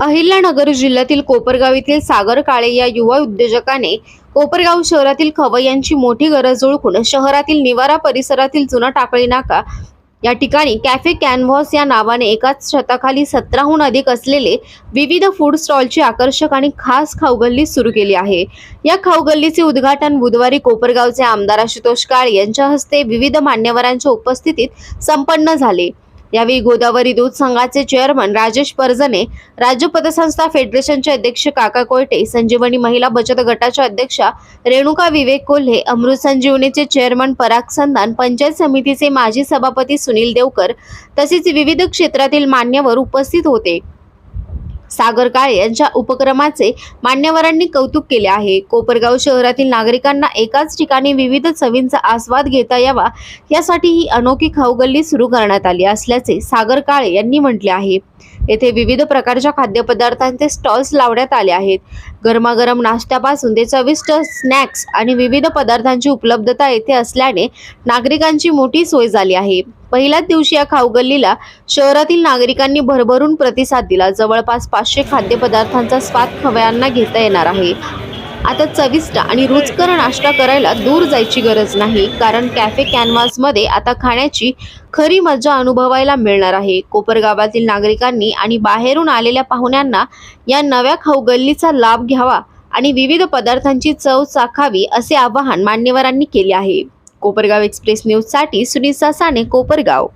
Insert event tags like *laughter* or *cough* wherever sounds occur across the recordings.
अहिल्यानगर जिल्ह्यातील कोपरगाव येथील सागर काळे या युवा उद्योजकाने कोपरगाव शहरातील खवय्यांची मोठी गरज ओळखून शहरातील निवारा परिसरातील जुना टाकळी नाका या ठिकाणी कॅफे कॅनव्हॉस या नावाने एकाच छताखाली सतराहून अधिक असलेले विविध फूड स्टॉलची आकर्षक आणि खास खाऊगल्ली सुरू केली आहे. या खाऊगल्लीचे उद्घाटन बुधवारी कोपरगावचे आमदार आशुतोष काळे यांच्या हस्ते विविध मान्यवरांच्या उपस्थितीत संपन्न झाले. यावेळी गोदावरी दूध संघाचे चेअरमन राजेश परजने राज्य पतसंस्था फेडरेशनचे अध्यक्ष काका कोयटे संजीवनी महिला बचत गटाच्या अध्यक्षा रेणुका विवेक कोल्हे अमृत संजीवनीचे चेअरमन पराग संधान पंचायत समितीचे माजी सभापती सुनील देवकर तसेच विविध क्षेत्रातील मान्यवर उपस्थित होते. सागर काळे यांच्या उपक्रमाचे मान्यवरांनी कौतुक केले आहे. कोपरगाव शहरातील नागरिकांना एकाच ठिकाणी विविध चवींचा आस्वाद घेता यावा यासाठी ही अनोखी खाऊगल्ली सुरू करण्यात आली असल्याचे सागर काळे यांनी म्हटले आहे. येथे विविध प्रकारच्या खाद्यपदार्थांचे स्टॉल्स लावण्यात आले आहेत. गरमागरम नाश्त्यापासून ते चविष्ट स्नॅक्स आणि विविध पदार्थांची उपलब्धता येथे असल्याने नागरिकांची मोठी सोय झाली आहे. पहिल्याच दिवशी या खाऊगल्लीला शहरातील नागरिकांनी भरभरून प्रतिसाद दिला. जवळपास पाचशे खाद्यपदार्थांचा स्वाद खवयांना घेता येणार आहे. आता चविष्ट आणि रुचकर नाश्ता करायला दूर जायची गरज नाही कारण कॅफे कॅनव्हासमध्ये आता खाण्याची खरी मजा अनुभवायला मिळणार आहे. कोपरगावातील नागरिकांनी आणि बाहेरून आलेल्या पाहुण्यांना या नव्या खाऊगल्लीचा लाभ घ्यावा आणि विविध पदार्थांची चव चाखावी असे आवाहन मान्यवरांनी केले आहे. कोपरगाव एक्सप्रेस न्यूजसाठी सुनील सासाने कोपरगाव.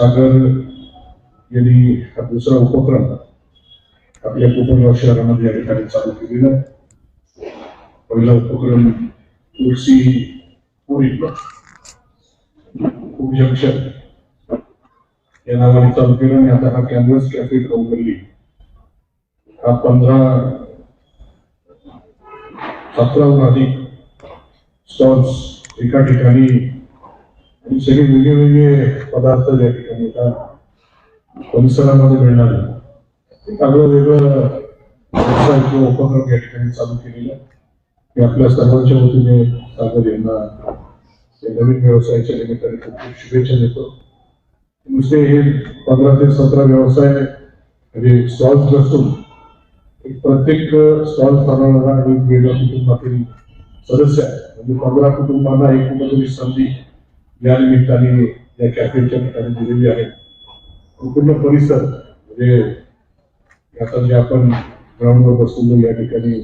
सागर यांनी हा दुसरा उपक्रम आपल्या कोकणगाव शहरामध्ये या ठिकाणी चालू केलेला आहे. पहिला उपक्रम तुळशी पुरी खूप जंक्शन. या नावाने चालू केलं आणि आता हा कॅनव्हस कॅफे गल्ली हा पंधरा सतराहून अधिक स्टॉल्स एका ठिकाणी सगळे वेगळे वेगळे पदार्थ एका परिसरामध्ये मिळणार आहे. एक आगळं वेगळं व्यवसाय किंवा उपक्रम या ठिकाणी चालू केलेला आहे. मी आपल्या सर्वांच्या वतीने सागर यांना नवीन व्यवसायाच्या निमित्ताने खूप खूप शुभेच्छा देतो नुसते हे पंधरा ते सतरा व्यवसाय म्हणजे स्टॉल्स नसून एक प्रत्येक स्टॉल चालवणारा आणि वेगळ्या कुटुंबातील सदस्य आहे म्हणजे पंधरा कुटुंबांना एक कुठेतरी संधी या निमित्ताने या कॅफेच्या ठिकाणी दिलेली आहे. पूर्ण परिसर म्हणजे आता जे आपण ग्राउंडवर बसलेलो या ठिकाणी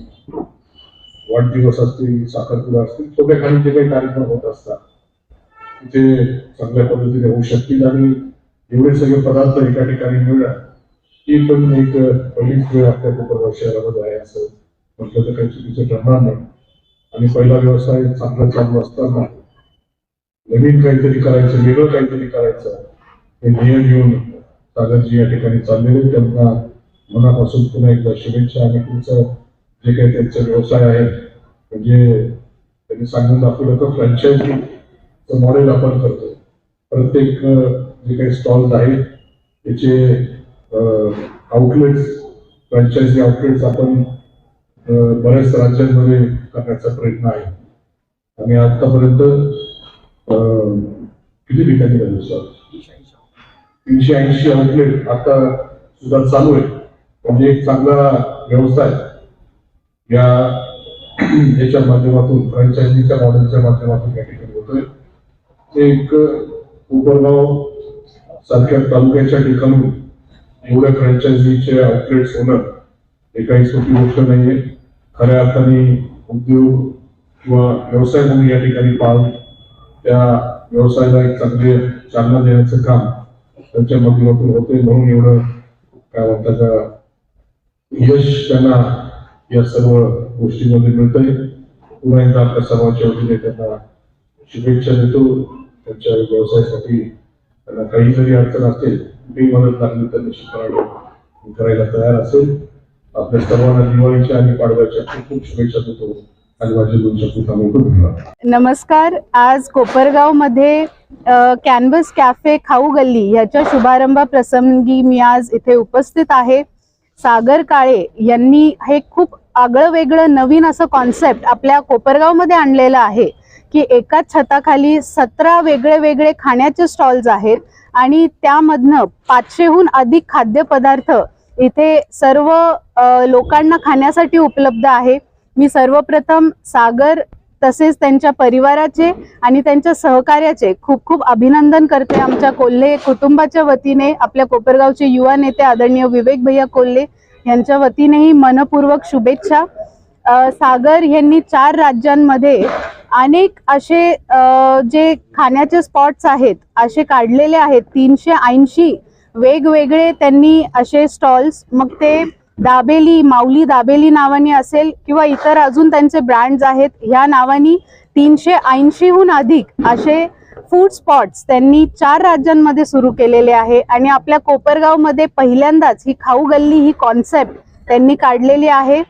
वाढदिवस असतील साखरपुडा असतील छोट्याखाली जे काही कार्यक्रम होत असतात तिथे चांगल्या पद्धतीने होऊ शकतील आणि एवढे सगळे पदार्थ एका ठिकाणी मिळणार ही पण एक पहिलीच वेळ आपल्या कोकण शहरामध्ये आहे असं म्हटलं तर काही चुकीचं ठरणार नाही. आणि पहिला व्यवसाय चांगला चालू असताना नवीन काहीतरी करायचं वेगळं काहीतरी करायचं हे ध्येय घेऊन सागरजी या ठिकाणी चाललेले त्यांना मनापासून पुन्हा एकदा शुभेच्छा आणि पुढचं जे काही त्यांचा व्यवसाय आहे म्हणजे त्यांनी सांगून दाखवलं तर फ्रँचायझीचं मॉडेल आपण करतो प्रत्येक जे काही स्टॉल्स आहेत त्याचे आउटलेट्स फ्रँचायझी आउटलेट्स आपण बऱ्याच राज्यांमध्ये करण्याचा प्रयत्न आहे. आणि आतापर्यंत किती ठिकाणी झाले तीनशे ऐंशी आउटलेट आता सुद्धा चालू आहे. म्हणजे एक चांगला व्यवसाय या *clears throat* याच्या माध्यमातून फ्रँचायझीच्या मॉडेलच्या माध्यमातून या ठिकाणी होतोय. ते एक उपरगाव सारख्या तालुक्याच्या ठिकाणून एवढ्या फ्रँचायझीचे आउटलेट्स होणं हे काही सोपी गोष्ट नाहीये. खऱ्या अर्थाने उद्योग किंवा व्यवसाय म्हणून या ठिकाणी पाहून त्या व्यवसायाला एक चांगली चालना देण्याचं काम त्यांच्या माध्यमातून होते म्हणून एवढं काय म्हणतात का यश त्यांना या सर्व गोष्टीमध्ये मिळतंय. पुन्हा एकदा आपल्या सर्वांच्या वतीने त्यांना शुभेच्छा देतो. त्यांच्या व्यवसायासाठी त्यांना काही जरी अडचण असेल कुठेही मदत लागली तर निश्चितपणे करायला तयार असेल. आपल्या सर्वांना दिवाळीच्या आणि पाडव्याच्या खूप खूप शुभेच्छा देतो. नमस्कार. आज कोपरगावमध्ये मध्ये कॅनव्हस कॅफे खाऊ गल्ली याच्या शुभारंभ प्रसंगी मी आज इथे उपस्थित आहे. सागर काळे यांनी हे खूप आगळं वेगळं नवीन असं कॉन्सेप्ट आपल्या कोपरगावमध्ये आणलेलं आहे की एकाच छताखाली सतरा वेगळे वेगळे खाण्याचे स्टॉल्स आहेत आणि त्यामधनं पाचशेहून अधिक खाद्यपदार्थ इथे सर्व लोकांना खाण्यासाठी उपलब्ध आहे. मी सर्वप्रथम सागर तसेच त्यांच्या परिवाराचे आणि त्यांच्या सहकार्याचे खूप खूप अभिनंदन करते आमच्या कोल्हे कुटुंबाच्या वतीने आपल्या कोपरगावचे युवा नेते आदरणीय विवेक भैया कोल्हे यांच्या वतीनेही मनपूर्वक शुभेच्छा. सागर यांनी चार राज्यांमध्ये अनेक असे जे खाण्याचे स्पॉट्स आहेत असे काढलेले आहेत. तीनशे ऐंशी वेगवेगळे त्यांनी असे स्टॉल्स मग ते दाबेली माऊली दाबेली नावाने असेल किंवा इतर अजून त्यांचे ब्रँड्स आहेत ह्या नावानी तीनशे ऐंशीहून अधिक असे फूड स्पॉट्स त्यांनी चार राज्यांमध्ये सुरू केलेले आहे. आणि आपल्या कोपरगावमध्ये पहिल्यांदाच ही खाऊ गल्ली ही कॉन्सेप्ट त्यांनी काढलेली आहे.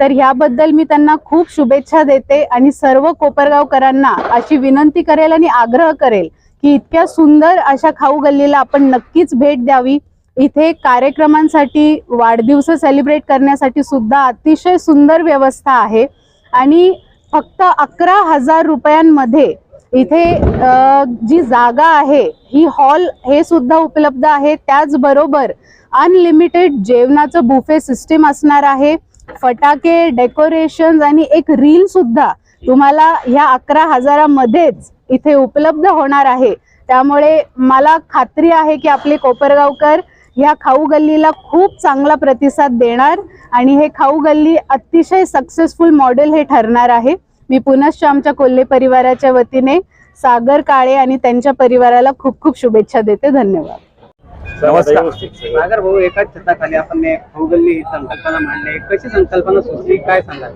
तर ह्याबद्दल मी त्यांना खूप शुभेच्छा देते आणि सर्व कोपरगावकरांना अशी विनंती करेल आणि आग्रह करेल की इतक्या सुंदर अशा खाऊ गल्लीला आपण नक्कीच भेट द्यावी. इथे कार्यक्रमांसाठी वाढदिवस सेलिब्रेट करण्यासाठी सुद्धा अतिशय सुंदर व्यवस्था आहे. आणि फक्त अकरा हजार रुपयांमध्ये इथे जी जागा आहे ही हॉल हे सुद्धा उपलब्ध आहे. त्याचबरोबर अनलिमिटेड जेवणाचं बुफे सिस्टीम असणार आहे. फटाके डेकोरेशन आणि एक रील सुद्धा तुम्हाला ह्या अकरा हजारामध्येच इथे उपलब्ध होणार आहे. त्यामुळे मला खात्री आहे की आपले कोपरगावकर ह्या खाऊ गल्लीला खूप चांगला प्रतिसाद देणार आणि हे खाऊ गल्ली अतिशय सक्सेसफुल मॉडेल हे ठरणार आहे. मी पुनश्च आमच्या कोल्हे परिवाराच्या वतीने सागर काळे आणि त्यांच्या परिवाराला खूप खूप शुभेच्छा देते. धन्यवाद. नमस्कार. सागर भाऊ एकाच छताखाली आपण खाऊगल्ली ही संकल्पना मांडली. कशी संकल्पना सुचली? काय सांगाल?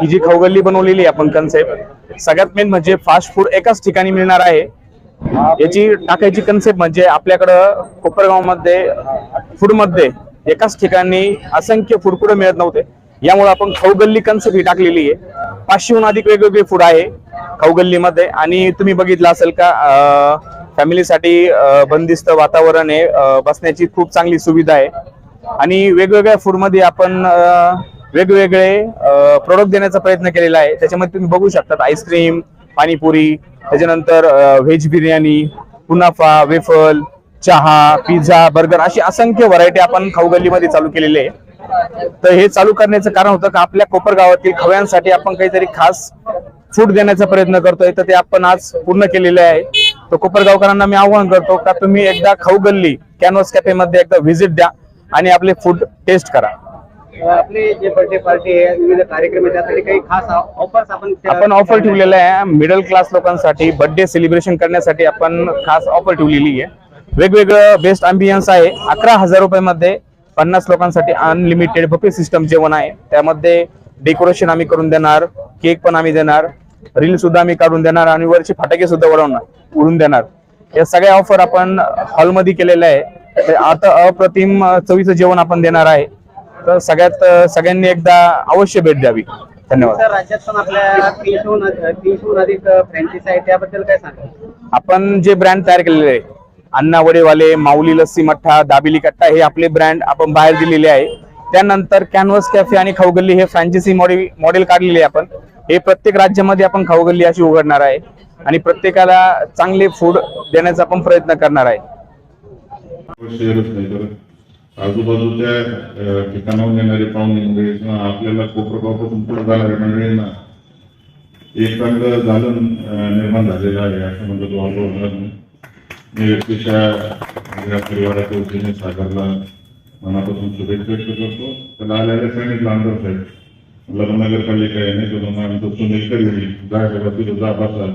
ही जी खाऊगल्ली बनवलेली आहे आपण कन्सेप्ट सगळ्यात मेन म्हणजे फास्ट फूड एकाच ठिकाणी मिळणार आहे. याची टाकायची कन्सेप्ट म्हणजे आपल्याकडं कोपरगावमध्ये फूडमध्ये एकाच ठिकाणी असंख्य फूड कुठे मिळत नव्हते. यामुळे आपण खाऊगल्ली कन्सेप्ट ही टाकलेली आहे. पाचशेहून अधिक वेगवेगळे फूड आहे खाऊगल्लीमध्ये. आणि तुम्ही बघितलं असेल का फॅमिलीसाठी बंदिस्त वातावरण आहे. बसण्याची खूप चांगली सुविधा आहे. आणि वेगवेगळ्या फूडमध्ये आपण वेगवेगळे प्रोडक्ट देण्याचा प्रयत्न केलेला आहे. त्याच्यामध्ये तुम्ही बघू शकतात आईस्क्रीम पाणीपुरी त्याच्यानंतर व्हेज बिर्याणी कुनाफा वेफल चहा पिझ्झा बर्गर अशी असंख्य व्हरायटी आपण खाऊ गल्लीमध्ये चालू केलेली आहे. तर हे चालू करण्याचं कारण होतं का आपल्या कोपर गावातील खव्यांसाठी आपण काहीतरी खास फूड देण्याचा प्रयत्न करतोय. तर ते आपण आज पूर्ण केलेले आहे. तर कोपरगावकरांना मी आव्हान करतो का तुम्ही एकदा खाऊ गल्ली कॅनव्हास कॅफे मध्ये एकदा व्हिजिट द्या आणि आपले फूड टेस्ट करा. आपले जे बर्थडे पार्टी आहे विविध कार्यक्रम आहे त्यासाठी काही खास आपण ऑफर ठेवलेला आहे. मिडल क्लास लोकांसाठी बर्थडे सेलिब्रेशन करण्यासाठी आपण खास ऑफर ठेवलेली आहे. वेगवेगळं बेस्ट अँबियन्स आहे. अकरा हजार रुपयामध्ये पन्नास लोकांसाठी अनलिमिटेड बफे सिस्टम जेवण आहे. त्यामध्ये डेकोरेशन आम्ही करून देणार केक पण आम्ही देणार रील सुद्धा आम्ही काढून देणार आणि वरचे फटाके सुद्धा उडवणार उडून देणार. या सगळ्या ऑफर आपण हॉलमध्ये केलेल्या आहे. आता अप्रतिम चवीचं जेवण आपण देणार आहे. तर सगळ्यात सगळ्यांनी एकदा अवश्य भेट द्यावी. धन्यवाद. इतर राज्यात पण आपल्या तीनशेहून तीनशेहून अधिक फ्रँचाईज आहे त्याबद्दल काय सांगाल? आपण जे ब्रँड तयार केलेले आहे अण्णा वडेवाले माऊली लस्सी मठ्ठा दाबिली कट्टा हे आपले ब्रँड आपण बाहेर दिलेले आहे. त्यानंतर कॅनव्हास कॅफे आणि खाऊगल्ली हे फ्रँचायसी मॉडेल मॉडेल काढलेले आहे आपण. हे प्रत्येक राज्यामध्ये आपण खाऊगल्ली अशी उघडणार आहे आणि प्रत्येकाला चांगले फूड देण्याचा आपण प्रयत्न करणार आहे. आजूबाजूच्या ठिकाणाहून येणारे पाहुणे म्हणजे, मंडळींना किंवा आपल्याला कोपरगावपासून पुढे जाणाऱ्या मंडळींना एक चांगलं दालन निर्माण झालेलं आहे असं म्हणतो तो अनुभव मी व्यक्तीच्या या परिवाराच्या वतीने सागरला मनापासून शुभेच्छा व्यक्त करतो. त्याला आल्याला सांगितलं आमदार साहेब मला नगरपालिका आहे नाही तर मग आमचं सुनील करी जा बाबा तिथं जा बसा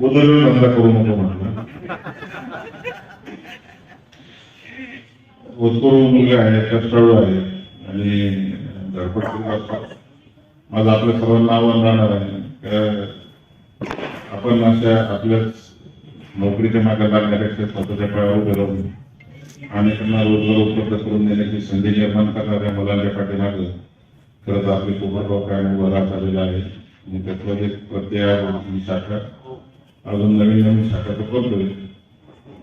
उदर धंदा करू नको म्हणलं होतकरू मुलगा आहे कष्टाळू आहे आणि धडपड असतात माझं आपल्या सर्वांना आव्हान राहणार आहे आपण अशा आपल्याच नोकरीच्या मागे लागण्यापेक्षा स्वतःच्या पायावर उभे राहून अनेकांना रोजगार उपलब्ध करून देण्याची संधी निर्माण करणाऱ्या मुलांच्या पाठीमागं खरंच आपली कोपरगाव कायम उभं राहत आलेलं आहे आणि त्यातलं जे प्रत्येक शाखा अजून नवीन नवीन शाखा तर करतोय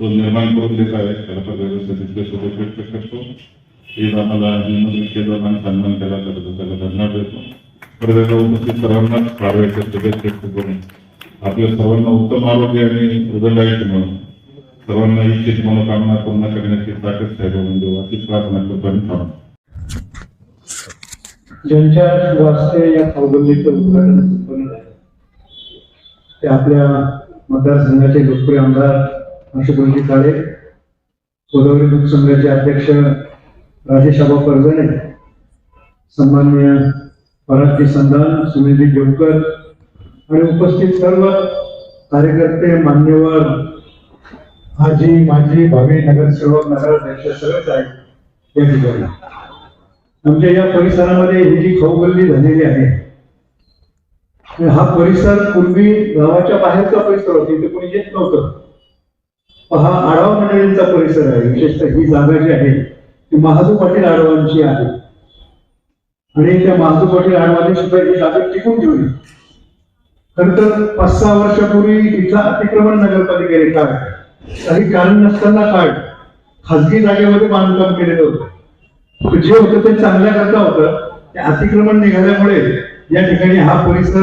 तो निर्माण करून देत आहे त्याला पण व्यवस्थित सोबत व्यक्त करतो हे आम्हाला निमंत्रित केलं सन्मान केला तर त्याला धन्यवाद देतो परत उपस्थित सर्वांनाच प्रारंभिक शुभेच्छा व्यक्त करून आपल्या सर्वांना उत्तम आरोग्य आणि उदंडायचे म्हणून सर्वांना इच्छित मनोकामना पूर्ण करण्याची ताकद साहेबांनी देऊ अशी प्रार्थना करतो आणि थांबतो ज्यांच्या वास्ते या कौगल्लीचं उद्घाटन संपन्न झालं ते आपल्या मतदारसंघाचे लोकप्रिय आमदार हर्षवर्जी काळे गोदावरी दूध संघाचे अध्यक्ष राजेश आबा परगणे सन्माननीय पराजी संधान सुनील जोडकर आणि उपस्थित सर्व कार्यकर्ते मान्यवर आजी माजी भावी नगरसेवक नगराध्यक्ष सगळेच आहेत या ठिकाणी. आमच्या या परिसरामध्ये ही जी खौगल्ली झालेली आहे हा परिसर पूर्वी गावाच्या बाहेरचा परिसर होता इथे कोणी येत नव्हतं. हा आढावा मंडळींचा परिसर आहे. विशेषतः ही जागा जी आहे ती महाजू पाटील आडवांची आहे. आणि त्या महाजू पाटील आडवांनी सुद्धा ही जागा टिकून ठेवली. खर तर पाच सहा वर्षापूर्वी इथला अतिक्रमण नगरपालिकेने काढ काही कारण नसताना काढ खाजगी जागेमध्ये बांधकाम केलेलं होतं. जे होतं ते चांगल्या करता होतं. ते अतिक्रमण निघाल्यामुळे या ठिकाणी हा परिसर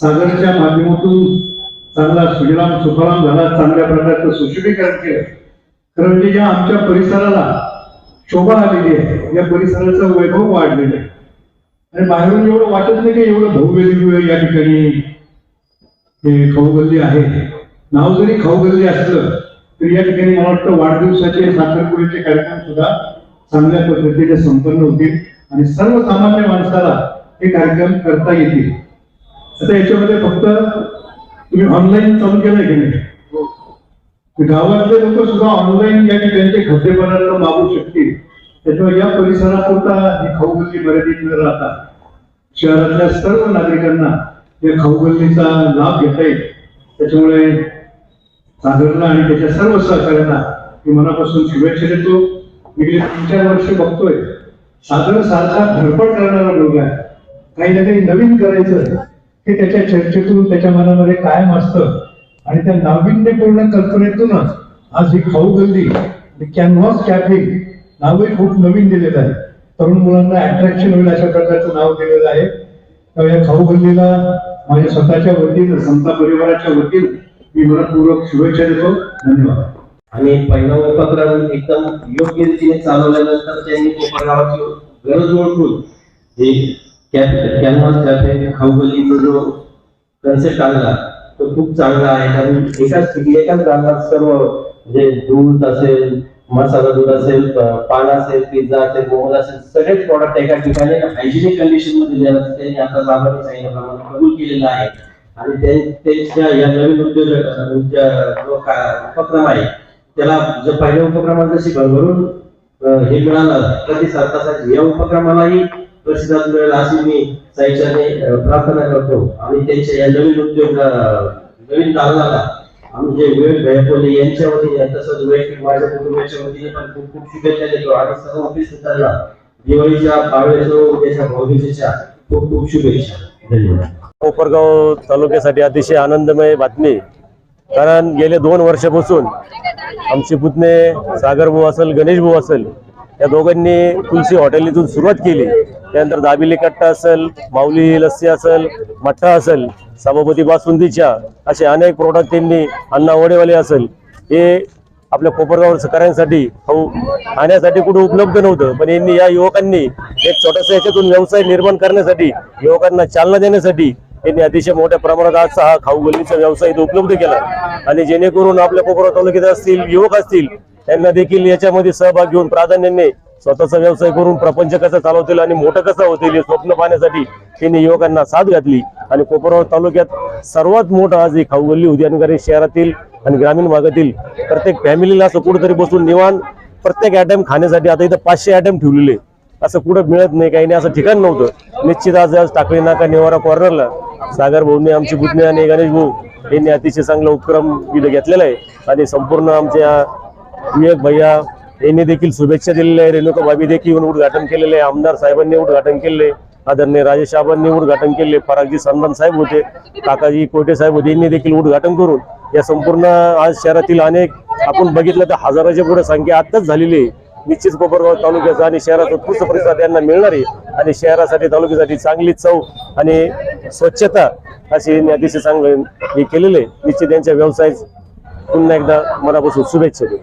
सागरच्या माध्यमातून चांगला सुजलाम सुफलाम झाला चांगल्या प्रकारचं सुशोभीकरण केलं. खरं म्हणजे या आमच्या परिसराला शोभा आलेली आहे या परिसराचं वैभव वाढलेलं आहे. आणि बाहेरून एवढं वाटत नाही की एवढं भव्य दिव्य या ठिकाणी हे खाऊगल्ली आहे. नाव जरी खाऊगल्ली असलं तरी या ठिकाणी मला वाटतं वाढदिवसाचे साखरपुड्याचे कार्यक्रम सुद्धा चांगल्या पद्धतीने संपन्न होतील. आणि सर्वसामान्य माणसाला हे कार्यक्रम करता येतील. आता याच्यामध्ये फक्त तुम्ही ऑनलाईन चालू केलंय की नाही? गावातले लोक सुद्धा ऑनलाईन या ठिकाणचे खाद्यपदार्थ मागू शकतील. त्याच्यामुळे या परिसरापुरता ही खाऊगल्ली मर्यादित न राहता शहरातल्या सर्व नागरिकांना या खाऊगल्लीचा लाभ घेता येईल. त्याच्यामुळे सागरला आणि त्याच्या सर्व सहकार्यांना मी मनापासून शुभेच्छा देतो. मी गेले तीन चार वर्ष बघतोय. सागर सारखा धडपड करणारा मुलगा आहे. काही ना काही नवीन करायचं हे त्याच्या चर्चेतून त्याच्या मनामध्ये कायम असतं. आणि त्या नाविन्यपूर्ण कल्पनेतूनच आज ही खाऊ गल्ली कॅनव्हास कॅफे नावही खूप नवीन दिलेलं आहे. तरुण मुलांना अट्रॅक्शन होईल अशा प्रकारचं नाव दिलेलं आहे. त्यामुळे या खाऊ गल्लीला माझ्या स्वतःच्या वतीनं समता परिवाराच्या वतीनं मी मनपूर्वक शुभेच्छा देतो. धन्यवाद. आणि पहिला उपक्रम एकदम योग्य रीतीने चालवल्यानंतर त्यांनी कोपरगावाची गरज ओळखून हे कॅनव्हास कॅफे खाऊगल्लीचा जो कन्सेप्ट आणला तो खूप चांगला आहे. कारण एकाच एकाच गावात सर्व म्हणजे दूध असेल मसाला दूध असेल पान असेल पिझ्झा असेल मोमोज असेल सगळेच प्रॉडक्ट एका ठिकाणी हायजेनिक कंडिशनमध्ये देण्याचं त्यांनी आता लाभार्थी सांगितल्याप्रमाणे कबूल केलेलं आहे. आणि ते- त्यांच्या या नवीन उद्योग जो उपक्रम आहे त्याला जो पहिल्या उपक्रमात जशी भरभरून हे मिळालं प्रतिसाद तसाच या उपक्रमालाही प्रतिसाद मिळेल अशी मी साईच्याने प्रार्थना करतो. आणि त्यांच्या या नवीन उद्योग अं, नवीन दालनाला आमचे विवेक भयपोले यांच्या वतीने तसंच वैयक्तिक माझ्या कुटुंबाच्या वतीने पण खूप खूप शुभेच्छा देतो. आणि सर्व उपस्थितांना दिवाळीच्या पाडव्याच्या उद्याच्या भाऊबीजेच्या खूप खूप शुभेच्छा. धन्यवाद. कोपरगाव तालुक्यासाठी अतिशय आनंदमय बातमी. कारण गेले दोन वर्षापासून आमचे पुतणे सागरभाऊ असेल गणेशभाऊ असेल या दोघांनी तुलसी हॉटेल इथून सुरुवात केली. त्यानंतर दाबिली कट्टा असेल माऊली लस्सी असेल मठ्ठा असेल सभापती बासुंदीच्या असे अनेक प्रोडक्ट त्यांनी अण्णा वडेवाले असेल. हे आपल्या कोपरगाव सकऱ्यांसाठी खाऊ खाण्यासाठी कुठे उपलब्ध नव्हतं पण यांनी या युवकांनी एक छोटासा याच्यातून व्यवसाय निर्माण करण्यासाठी युवकांना चालना देण्यासाठी यांनी अतिशय मोठ्या प्रमाणात आज हा खाऊ गल्लीचा व्यवसाय इथे उपलब्ध केला. आणि जेणेकरून आपल्या कोपरा तालुक्यात असतील युवक असतील त्यांना देखील याच्यामध्ये सहभाग घेऊन प्राधान्याने स्वतःचा व्यवसाय करून प्रपंच कसा चालवतील आणि मोठं कसं होतील हे स्वप्न पाहण्यासाठी त्यांनी युवकांना साथ घातली. आणि कोपरगाव तालुक्यात सर्वात मोठं आज एक खाऊगल्ली होती आणि शहरातील आणि ग्रामीण भागातील प्रत्येक फॅमिलीला असं कुठेतरी बसून निवान प्रत्येक आयटम खाण्यासाठी आता इथं पाचशे आयटम ठेवलेले असं कुठं मिळत नाही काही नाही असं ठिकाण नव्हतं. निश्चित आज आज टाकळी नाका निवारा कॉर्नरला सागर भाऊने आमची पुतणे आणि गणेश भाऊ यांनी अतिशय चांगला उपक्रम इथं घेतलेला आहे. आणि संपूर्ण आमच्या विवेक भैया यांनी देखील शुभेच्छा दिलेल्या आहे रेणुका भाभी देखील येऊन उद्घाटन केलेले आहे. आमदार साहेबांनी उद्घाटन केले आदरणीय राजेश आबांनी उद्घाटन केले फरागजी संदान साहेब होते. काकाजी कोटे साहेब होते. यांनी देखील उद्घाटन करून या संपूर्ण आज शहरातील अनेक आपण बघितलं तर हजाराच्या पुढे संख्या आताच झालेली आहे. निश्चित कोपरगाव तालुक्याचा आणि शहराचा उत्कृष्ट प्रतिसाद यांना मिळणार आहे. आणि शहरासाठी तालुक्यासाठी चांगली चव आणि स्वच्छता अशी अतिशय चांगलं हे केलेलं आहे. निश्चित यांच्या व्यवसाय पुन्हा एकदा मनापासून शुभेच्छा देऊ